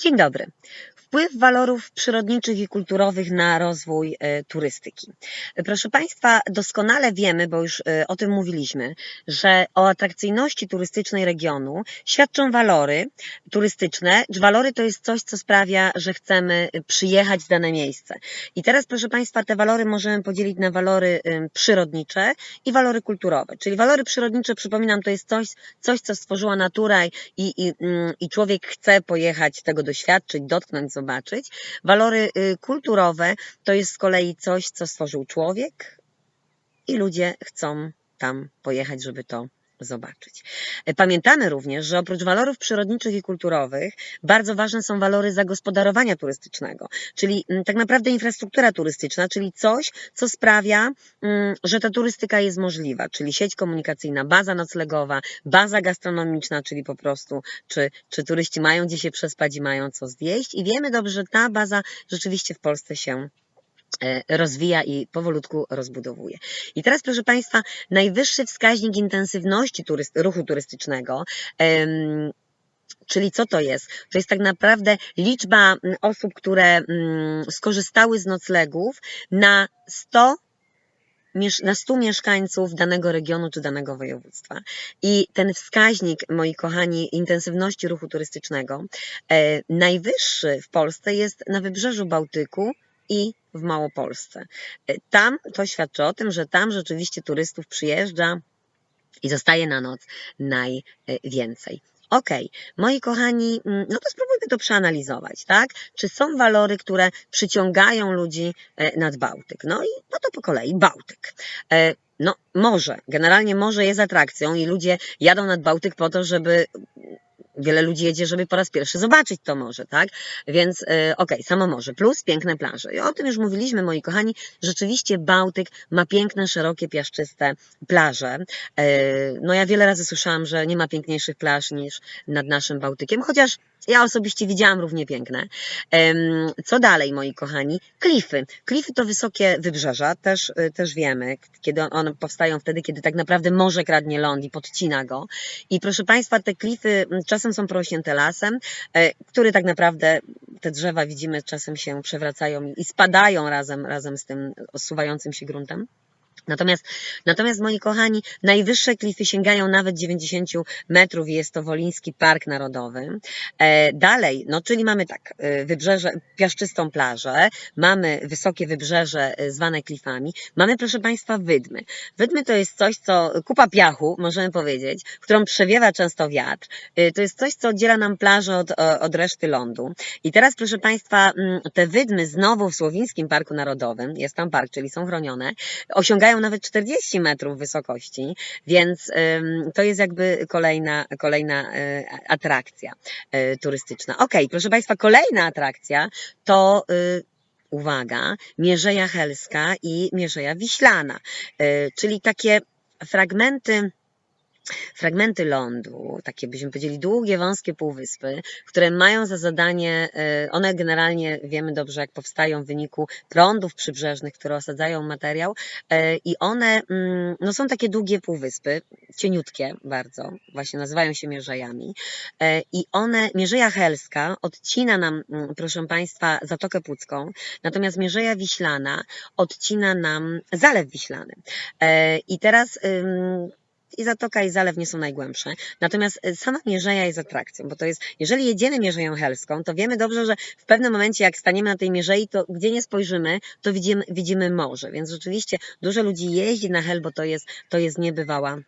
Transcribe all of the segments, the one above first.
Dzień dobry. Wpływ walorów przyrodniczych i kulturowych na rozwój e, turystyki. Proszę Państwa, doskonale wiemy, bo już e, o tym mówiliśmy, że o atrakcyjności turystycznej regionu świadczą walory turystyczne. Walory to jest coś, co sprawia, że chcemy przyjechać w dane miejsce. I teraz, proszę Państwa, te walory możemy podzielić na walory e, przyrodnicze i walory kulturowe. Czyli walory przyrodnicze, przypominam, to jest coś, coś co stworzyła natura i, i, mm, i człowiek chce pojechać, tego doświadczyć, dotknąć, zobaczyć. Walory y, kulturowe to jest z kolei coś, co stworzył człowiek i ludzie chcą tam pojechać, żeby to zobaczyć. E, Pamiętamy również, że oprócz walorów przyrodniczych i kulturowych, bardzo ważne są walory zagospodarowania turystycznego, czyli mm, tak naprawdę infrastruktura turystyczna, czyli coś, co sprawia, mm, że ta turystyka jest możliwa, czyli sieć komunikacyjna, baza noclegowa, baza gastronomiczna, czyli po prostu, czy, czy turyści mają gdzie się przespać i mają co zjeść. I wiemy dobrze, że ta baza rzeczywiście w Polsce się rozwija i powolutku rozbudowuje. I teraz, proszę Państwa, najwyższy wskaźnik intensywności ruchu turystycznego. em, Czyli co to jest? To jest tak naprawdę liczba mm, osób, które mm, skorzystały z noclegów na 100 miesz- na 100 mieszkańców danego regionu czy danego województwa. I ten wskaźnik, moi kochani, intensywności ruchu turystycznego, e, najwyższy w Polsce jest na wybrzeżu Bałtyku i w Małopolsce. E, Tam to świadczy o tym, że tam rzeczywiście turystów przyjeżdża i zostaje na noc najwięcej. Okej, moi kochani, mm, no to spróbujmy to przeanalizować, tak? Czy są walory, które przyciągają ludzi e, nad Bałtyk? No i no to po kolei Bałtyk. E, No, morze. Generalnie morze jest atrakcją i ludzie jadą nad Bałtyk po to, żeby wiele ludzi jedzie, żeby po raz pierwszy zobaczyć to morze, tak? Więc e, okej, samo morze plus piękne plaże. I o tym już mówiliśmy, moi kochani. Rzeczywiście Bałtyk ma piękne, szerokie, piaszczyste plaże. E, No ja wiele razy słyszałam, że nie ma piękniejszych plaż niż nad naszym Bałtykiem, chociaż ja osobiście widziałam równie piękne. Co dalej, moi kochani? Klify. Klify to wysokie wybrzeża, też, y, też wiemy, kiedy one powstają wtedy, kiedy tak naprawdę morze kradnie ląd i podcina go. I proszę Państwa, te klify czasem są porośnięte lasem, e, który tak naprawdę te drzewa widzimy czasem się przewracają i spadają razem, razem z tym osuwającym się gruntem. Natomiast, natomiast, moi kochani, najwyższe klify sięgają nawet 90 metrów i jest to Woliński Park Narodowy. E, dalej, no czyli mamy tak, e, wybrzeże, piaszczystą plażę, mamy wysokie wybrzeże e, zwane klifami, mamy, proszę Państwa, wydmy. Wydmy to jest coś, co, kupa piachu, możemy powiedzieć, którą przewiewa często wiatr. To jest coś, co oddziela nam plażę od, od reszty lądu. I teraz, proszę Państwa, mm, te wydmy znowu w Słowińskim Parku Narodowym, jest tam park, czyli są chronione, osiągają nawet 40 metrów wysokości, więc to jest jakby kolejna, kolejna y, atrakcja y, turystyczna. Okej, proszę Państwa, kolejna atrakcja to y, uwaga, Mierzeja Helska i Mierzeja Wiślana, czyli takie fragmenty fragmenty lądu, takie byśmy powiedzieli długie, wąskie półwyspy, które mają za zadanie, e, one generalnie wiemy dobrze, jak powstają w wyniku prądów przybrzeżnych, które osadzają materiał e, i one mm, no, są takie długie półwyspy, cieniutkie bardzo, właśnie nazywają się mierzejami e, i one, Mierzeja Helska odcina nam, mm, proszę Państwa, Zatokę Pucką, natomiast Mierzeja Wiślana odcina nam Zalew Wiślany. I teraz i Zatoka i Zalew nie są najgłębsze. Natomiast y, sama Mierzeja jest atrakcją, bo to jest, jeżeli jedziemy Mierzeją Helską, to wiemy dobrze, że w pewnym momencie jak staniemy na tej Mierzei, to gdzie nie spojrzymy, to widzimy, widzimy morze. Więc rzeczywiście dużo ludzi jeździ na Hel, bo to jest, to jest niebywała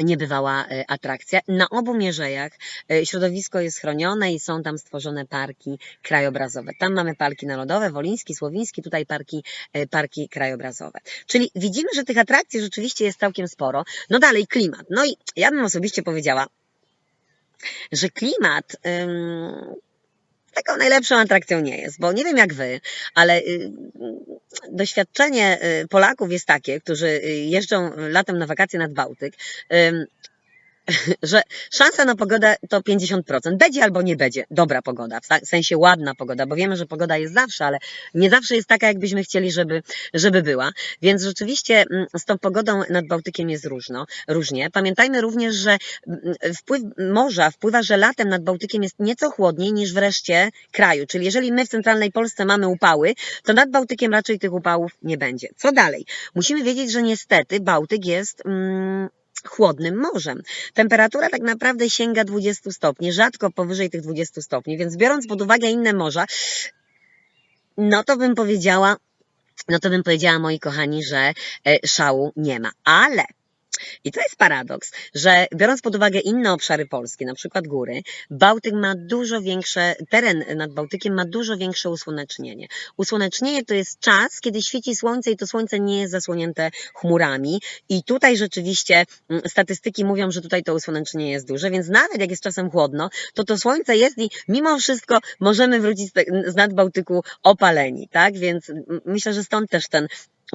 niebywała e, atrakcja. Na obu mierzejach e, środowisko jest chronione i są tam stworzone parki krajobrazowe. Tam mamy parki narodowe, Woliński, Słowiński, tutaj parki, e, parki krajobrazowe. Czyli widzimy, że tych atrakcji rzeczywiście jest całkiem sporo. No dalej klimat. No i ja bym osobiście powiedziała, że klimat taką najlepszą atrakcją nie jest, bo nie wiem jak wy, ale y, doświadczenie y, Polaków jest takie, którzy y, jeżdżą latem na wakacje nad Bałtyk. że szansa na pogodę to 50%. Będzie albo nie będzie. Dobra pogoda, w sensie ładna pogoda, bo wiemy, że pogoda jest zawsze, ale nie zawsze jest taka, jakbyśmy chcieli, żeby, żeby była. Więc rzeczywiście mm, z tą pogodą nad Bałtykiem jest różno, różnie. Pamiętajmy również, że mm, wpływ morza wpływa, że latem nad Bałtykiem jest nieco chłodniej niż w reszcie kraju. Czyli jeżeli my w centralnej Polsce mamy upały, to nad Bałtykiem raczej tych upałów nie będzie. Co dalej? Musimy wiedzieć, że niestety Bałtyk jest mm, chłodnym morzem. Temperatura tak naprawdę sięga 20 stopni, rzadko powyżej tych 20 stopni, więc biorąc pod uwagę inne morza, no to bym powiedziała, no to bym powiedziała, moi kochani, że e, szału nie ma. Ale i to jest paradoks, że biorąc pod uwagę inne obszary Polski, na przykład góry, Bałtyk ma dużo większe, teren nad Bałtykiem ma dużo większe usłonecznienie. Usłonecznienie to jest czas, kiedy świeci słońce i to słońce nie jest zasłonięte chmurami. I tutaj rzeczywiście mm, statystyki mówią, że tutaj to usłonecznienie jest duże, więc nawet jak jest czasem chłodno, to to słońce jest i mimo wszystko możemy wrócić z nad Bałtyku opaleni, tak? Więc mm, myślę, że stąd też ten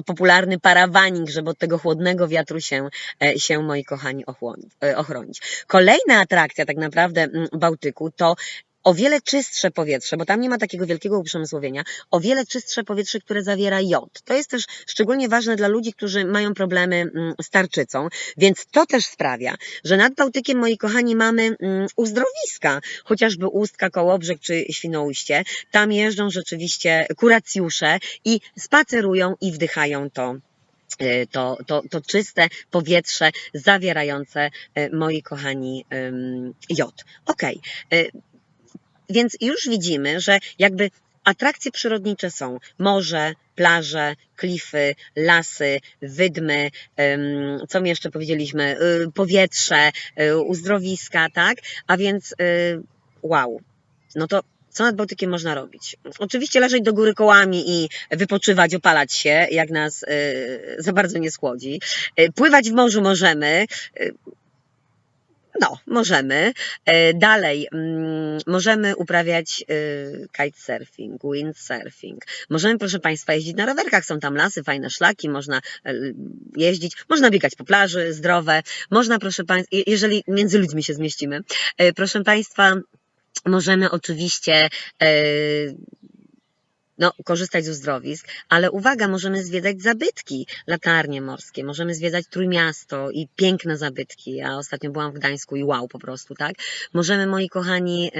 popularny parawanik, żeby od tego chłodnego wiatru się, e, się moi kochani, e, ochronić. Kolejna atrakcja tak naprawdę mm, Bałtyku to o wiele czystsze powietrze, bo tam nie ma takiego wielkiego uprzemysłowienia, o wiele czystsze powietrze, które zawiera jod. To jest też szczególnie ważne dla ludzi, którzy mają problemy mm, z tarczycą, więc to też sprawia, że nad Bałtykiem, moi kochani, mamy mm, uzdrowiska, chociażby Ustka, Kołobrzeg czy Świnoujście. Tam jeżdżą rzeczywiście kuracjusze i spacerują i wdychają to e, to, to, to czyste powietrze zawierające, e, moi kochani, jod. Okej, e, więc już widzimy, że jakby atrakcje przyrodnicze są morze, plaże, klify, lasy, wydmy, co mi jeszcze powiedzieliśmy, y, powietrze, y, uzdrowiska, tak? A więc y, wow, no to co nad Bałtykiem można robić? Oczywiście leżeć do góry kołami i wypoczywać, opalać się, jak nas za bardzo nie schłodzi. Pływać w morzu możemy. No, możemy. E, Dalej, mm, możemy uprawiać y, kitesurfing, windsurfing. Możemy, proszę Państwa, jeździć na rowerkach. Są tam lasy, fajne szlaki, można e, jeździć. Można biegać po plaży, zdrowe. Można, proszę Państwa, jeżeli między ludźmi się zmieścimy. E, Proszę Państwa, możemy oczywiście e, no, korzystać z uzdrowisk, ale uwaga, możemy zwiedzać zabytki, latarnie morskie, możemy zwiedzać Trójmiasto i piękne zabytki. Ja ostatnio byłam w Gdańsku i wow po prostu, tak? Możemy, moi kochani,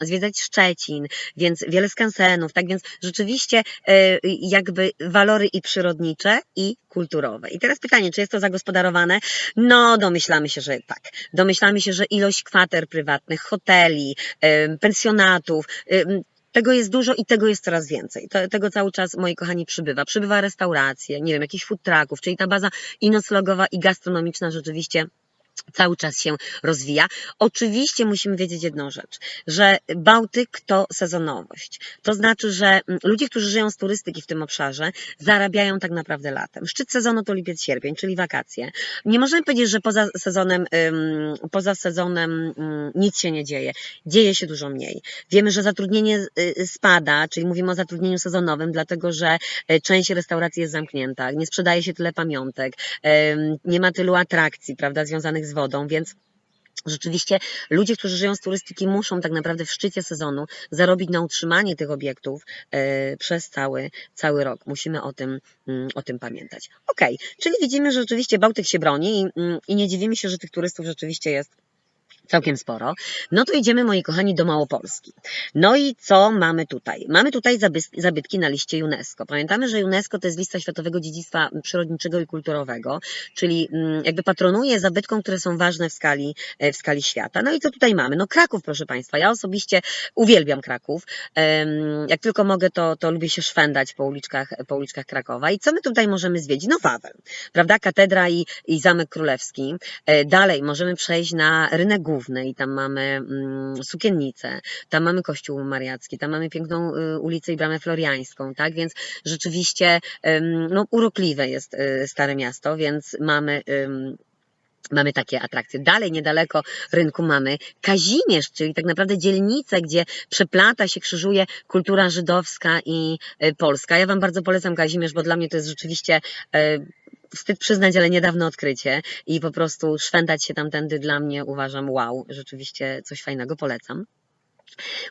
zwiedzać Szczecin, więc wiele skansenów, tak? Więc rzeczywiście e, jakby walory i przyrodnicze, i kulturowe. I teraz pytanie, czy jest to zagospodarowane? No, domyślamy się, że tak. Domyślamy się, że ilość kwater prywatnych, hoteli, pensjonatów, tego jest dużo i tego jest coraz więcej. To, tego cały czas, moi kochani, przybywa. Przybywa restauracje, nie wiem, jakichś food trucków, czyli ta baza i i gastronomiczna rzeczywiście cały czas się rozwija. Oczywiście musimy wiedzieć jedną rzecz, że Bałtyk to sezonowość. To znaczy, że mm, ludzie, którzy żyją z turystyki w tym obszarze, zarabiają tak naprawdę latem. Szczyt sezonu to lipiec, sierpień, czyli wakacje. Nie możemy powiedzieć, że poza sezonem, poza sezonem ym, nic się nie dzieje. Dzieje się dużo mniej. Wiemy, że zatrudnienie y, spada, czyli mówimy o zatrudnieniu sezonowym, dlatego że y, część restauracji jest zamknięta, nie sprzedaje się tyle pamiątek, nie ma tylu atrakcji, prawda, związanych z wodą, więc Rzeczywiście ludzie, którzy żyją z turystyki, muszą tak naprawdę w szczycie sezonu zarobić na utrzymanie tych obiektów e, przez cały, cały rok. Musimy o tym, mm, o tym pamiętać. Okej, czyli widzimy, że rzeczywiście Bałtyk się broni i, mm, i nie dziwimy się, że tych turystów rzeczywiście jest całkiem sporo. No to idziemy, moi kochani, do Małopolski. No i co mamy tutaj? Mamy tutaj zabytki na liście UNESCO. Pamiętamy, że UNESCO to jest lista Światowego Dziedzictwa Przyrodniczego i Kulturowego, czyli mm, jakby patronuje zabytkom, które są ważne w skali, e, w skali świata. No i co tutaj mamy? No Kraków, proszę Państwa. Ja osobiście uwielbiam Kraków. Jak tylko mogę, to, to lubię się szwendać po uliczkach, po uliczkach Krakowa. I co my tutaj możemy zwiedzić? No Wawel, prawda? Katedra i, i Zamek Królewski. E, Dalej możemy przejść na rynek główny i tam mamy mm, sukiennicę, tam mamy kościół mariacki, tam mamy piękną y, ulicę i bramę floriańską, tak? Więc rzeczywiście no, urokliwe jest y, Stare Miasto, więc mamy Mamy takie atrakcje. Dalej, niedaleko rynku mamy Kazimierz, czyli tak naprawdę dzielnicę, gdzie przeplata się, krzyżuje kultura żydowska i y, polska. Ja Wam bardzo polecam Kazimierz, bo dla mnie to jest rzeczywiście wstyd przyznać, ale niedawno odkrycie i po prostu szwendać się tamtędy dla mnie uważam wow, rzeczywiście coś fajnego, polecam.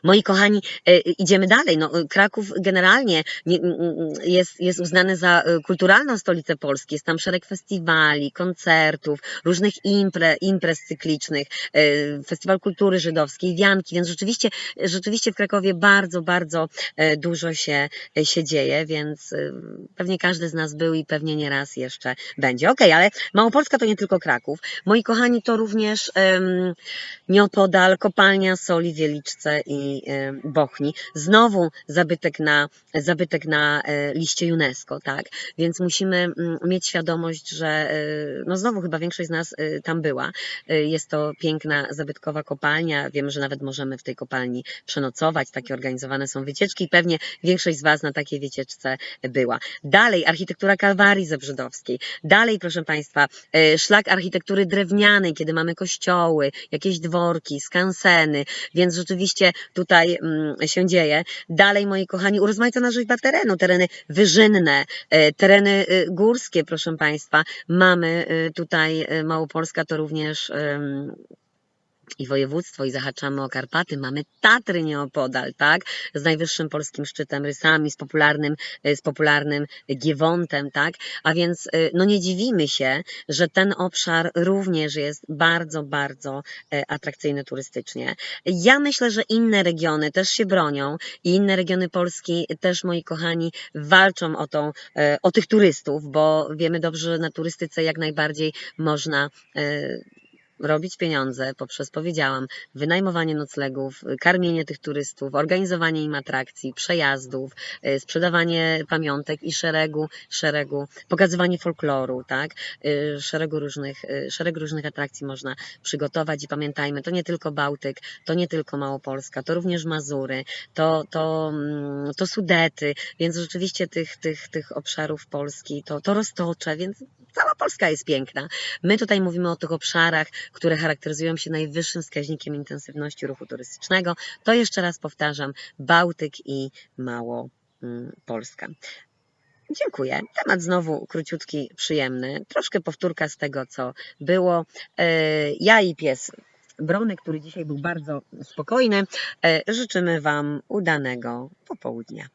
Moi kochani, e, idziemy dalej. No, Kraków generalnie jest, jest uznany za e, kulturalną stolicę Polski. Jest tam szereg festiwali, koncertów, różnych impre, imprez cyklicznych, e, Festiwal Kultury Żydowskiej, Wianki, więc rzeczywiście, rzeczywiście w Krakowie bardzo, bardzo dużo się, się dzieje, więc pewnie każdy z nas był i pewnie nie raz jeszcze będzie. Okej, ale Małopolska to nie tylko Kraków. Moi kochani, to również em, nieopodal kopalnia soli w Wieliczce i e, Bochni. Znowu zabytek na, zabytek na e, liście UNESCO, tak? Więc musimy mm, mieć świadomość, że e, no znowu chyba większość z nas tam była. Jest to piękna, zabytkowa kopalnia. Wiemy, że nawet możemy w tej kopalni przenocować. Takie organizowane są wycieczki pewnie większość z Was na takiej wycieczce była. Dalej architektura Kalwarii Zebrzydowskiej. Dalej, proszę Państwa, szlak architektury drewnianej, kiedy mamy kościoły, jakieś dworki, skanseny, więc rzeczywiście tutaj mm, się dzieje. Dalej, moi kochani, urozmaicona rzeźba terenu, tereny wyżynne, e, tereny e, górskie, proszę Państwa. Mamy e, tutaj Małopolska to również i województwo, i zahaczamy o Karpaty, mamy Tatry nieopodal, tak? Z najwyższym polskim szczytem rysami, z popularnym, e, z popularnym Giewontem, tak? A więc e, no nie dziwimy się, że ten obszar również jest bardzo, bardzo e, atrakcyjny turystycznie. Ja myślę, że inne regiony też się bronią i inne regiony Polski też, moi kochani, walczą o, tą, o tych turystów, bo wiemy dobrze, że na turystyce jak najbardziej można robić pieniądze poprzez, powiedziałam, wynajmowanie noclegów, karmienie tych turystów, organizowanie im atrakcji, przejazdów, y, sprzedawanie pamiątek i szeregu, szeregu, pokazywanie folkloru, tak? Y, Szeregu różnych, y, szereg różnych atrakcji można przygotować i pamiętajmy, to nie tylko Bałtyk, to nie tylko Małopolska, to również Mazury, to, to, mm, to Sudety, więc rzeczywiście tych, tych, tych obszarów Polski, to, to Roztocze, więc cała Polska jest piękna. My tutaj mówimy o tych obszarach, które charakteryzują się najwyższym wskaźnikiem intensywności ruchu turystycznego. To jeszcze raz powtarzam, Bałtyk i Małopolska. Dziękuję. Temat znowu króciutki, przyjemny. Troszkę powtórka z tego, co było. E, Ja i pies Brony, który dzisiaj był bardzo spokojny. E, Życzymy Wam udanego popołudnia.